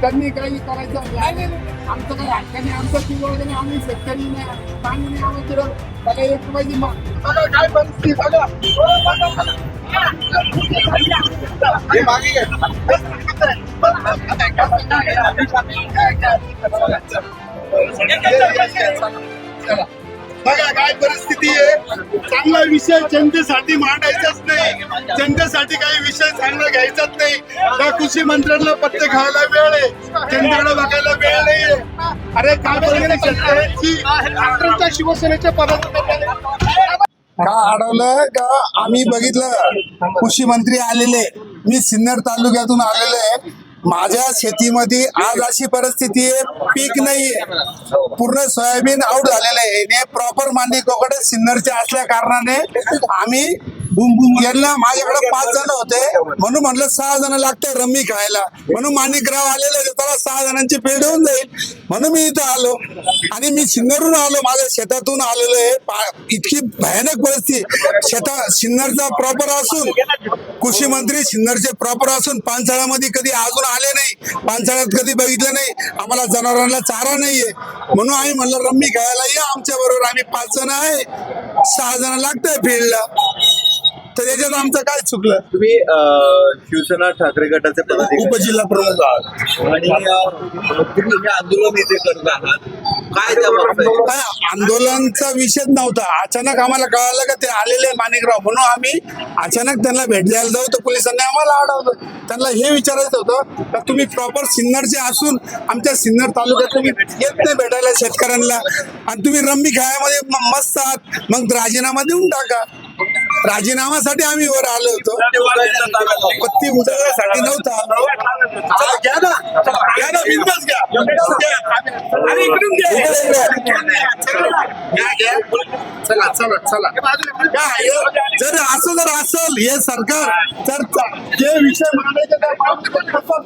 त्यांनी काही करायचं आमचं काही हक्काने आमचं किंवा आम्ही शेतकरी नाही पाणी नाही आम्ही तिकडं त्याला एक मा- काय परिस्थिती बघा बघा, बघा. बघा काय परिस्थिती आहे. चांगला विषय जनतेसाठी मांडायचाच नाही. जनतेसाठी काही विषय चांगला घ्यायचाच नाही. त्या कृषी मंत्र्यांना पत्ते खायला वेळ आहे. जनतेकडे बघायला वेळ नाहीये. अरे काय परिस्थिती शेतकऱ्यांची शिवसेनेच्या पदाधिकारी का अडवलं? का आम्ही बघितलं? कृषी मंत्री आलेले. मी सिन्नर तालुक्यातून आलेलो आहे. माझ्या शेतीमध्ये आज अशी परिस्थिती आहे पीक नाहीये पूर्ण सोयाबीन आउट झालेलं आहे. हे प्रॉपर मांडी कोकडे सिन्नरचे असल्या कारणाने आम्ही यांना माझ्याकडे पाच जण होते. म्हणून म्हणलं सहा जण लागते रम्मी खायला म्हणून माणिकराव आलेले त्याला सहा जणांची पेड होऊन जाईल. म्हणून मी इथं आलो. आणि मी सिन्नरहून आलो. माझ्या शेतातून आलेलो आहे. इतकी भयानक परिस्थिती. शेता सिन्नरचा प्रॉपर असून कृषी मंत्री सिन्नरचे प्रॉपर असून पानसाळ्यामध्ये कधी अजून आले नाही पानसाळ्यात कधी बघितलं नाही आम्हाला जनावरांना चारा नाहीये. म्हणून आम्ही म्हणलं रम्मी खायला या आमच्या बरोबर आम्ही पाच जण आहे सहा जण लागतंय फील्डला तर त्याच्यात आमचं काय चुकलं? तुम्ही शिवसेना ठाकरे गटाचे पदाधिकारी उपजिल्हा प्रमुख आहात. आणि हे आंदोलन इथे करत आहात. काय त्या आंदोलनचा विषयच नव्हता. अचानक आम्हाला कळालं का ते आलेले माणिकराव. म्हणून आम्ही अचानक त्यांना भेट द्यायला जाऊ तर पोलिसांनी आम्हाला अडवलं. त्यांना हे विचारायचं होतं का तुम्ही प्रॉपर सिन्नरचे असून आमच्या सिन्नर तालुक्यात तुम्ही येत नाही भेटायला शेतकऱ्यांना. आणि तुम्ही रम्मी खेळामध्ये मस्त आहात. मग राजीनामा देऊन टाका. राजीनामासाठी आम्ही वर आलो होतो. पत्ती उचलण्यासाठी नव्हता बिंदास घ्या. अरे इकडून घ्या. चला चला चला काय हे- जर असं जर असल हे सरकार तर जे विषय मांडायचे कसं-